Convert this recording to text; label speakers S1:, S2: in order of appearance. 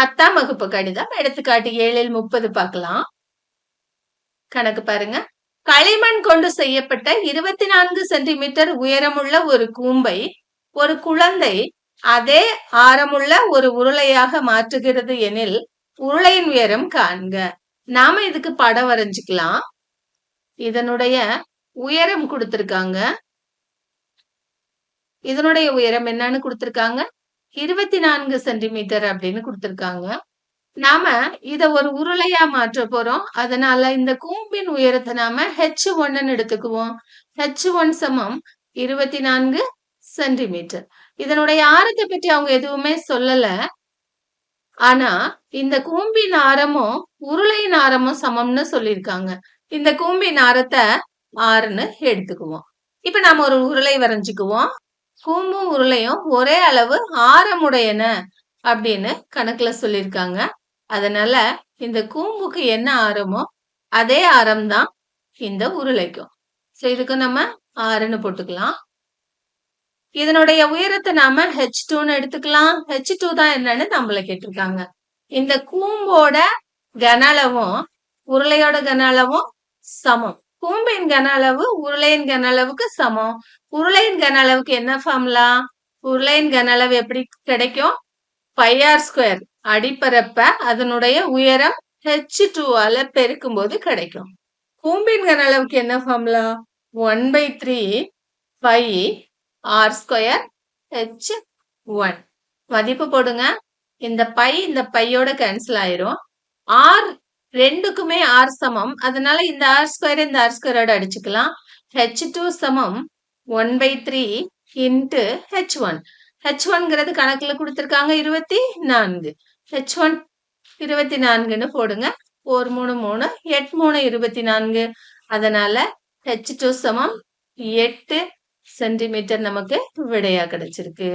S1: பத்தாம் வகுப்பு கடிதம் எடுத்துக்காட்டு ஏழில் முப்பது பார்க்கலாம். கணக்கு பாருங்க. களிமண் கொண்டு செய்யப்பட்ட இருபத்தி நான்கு சென்டிமீட்டர் உயரமுள்ள ஒரு கூம்பை ஒரு குழந்தை அதே ஆரமுள்ள ஒரு உருளையாக மாற்றுகிறது எனில் உருளையின் உயரம் காண்க. நாம இதுக்கு படம் வரைஞ்சுக்கலாம். இதனுடைய உயரம் கொடுத்திருக்காங்க. இதனுடைய உயரம் என்னன்னு கொடுத்திருக்காங்க. இருபத்தி நான்கு சென்டிமீட்டர் அப்படின்னு கொடுத்திருக்காங்க. நாம இத ஒரு உருளையா மாற்ற போறோம். அதனால இந்த கூம்பின் உயரத்தை நாம ஹெச் ஒன்னு எடுத்துக்குவோம். ஹெச் ஒன் சமம் இருபத்தி நான்கு சென்டிமீட்டர். இதனுடைய ஆரத்தை பற்றி அவங்க எதுவுமே சொல்லல. ஆனா இந்த கூம்பின் ஆரமும் உருளையின் ஆரமும் சமம்னு சொல்லியிருக்காங்க. இந்த கூம்பின் ஆரத்தை ஆறுன்னு எடுத்துக்குவோம். இப்ப நாம ஒரு உருளை வரைஞ்சுக்குவோம். கூம்பும் உருளையும் ஒரே அளவு ஆரமுடையன அப்படின்னு கணக்குல சொல்லியிருக்காங்க. அதனால இந்த கூம்புக்கு என்ன ஆரமோ அதே ஆரம் தான் இந்த உருளைக்கும். ஸோ இதுக்கு நம்ம ஆறுன்னு போட்டுக்கலாம். இதனுடைய உயரத்தை நாம ஹெச் டூன்னு எடுத்துக்கலாம். ஹெச் டூ தான் என்னன்னு நம்மள கேட்டிருக்காங்க. இந்த கூம்போட கன அளவும் உருளையோட கன அளவும் சமம். கூம்பின் கன அளவு உருளையின் கன அளவுக்கு சமம். உருளையின் கன அளவுக்கு என்ன ஃபார்முலா உருளையின் கன அளவு எப்படி கிடைக்கும்? பையார் ஸ்கொயர் அடிப்பரப்ப அதனுடைய உயரம் ஹெச் டூவால பெருக்கும் போது கிடைக்கும். கூம்பின் கன அளவுக்கு என்ன formula one by three pi R square H one மதிப்பு போடுங்க. இந்த பை இந்த பையோட கேன்சல் ஆயிரும். ஆர் ரெண்டுக்குமே ஆர் சமம். அதனால இந்த ஆர் ஸ்கொயர் இந்த ஆர் ஸ்கொயரோட அடிச்சுக்கலாம். ஹெச் டூ சமம் one by three into H one H ஒன்ங்கிறது கணக்குல கொடுத்துருக்காங்க இருபத்தி நான்கு. ஹெச் ஒன் இருபத்தி நான்குன்னு போடுங்க. ஒரு மூணு மூணு எட் மூணு இருபத்தி நான்கு. அதனால ஹெச் டூ சமம் எட்டு சென்டிமீட்டர் நமக்கு விடையா கிடைச்சிருக்கு.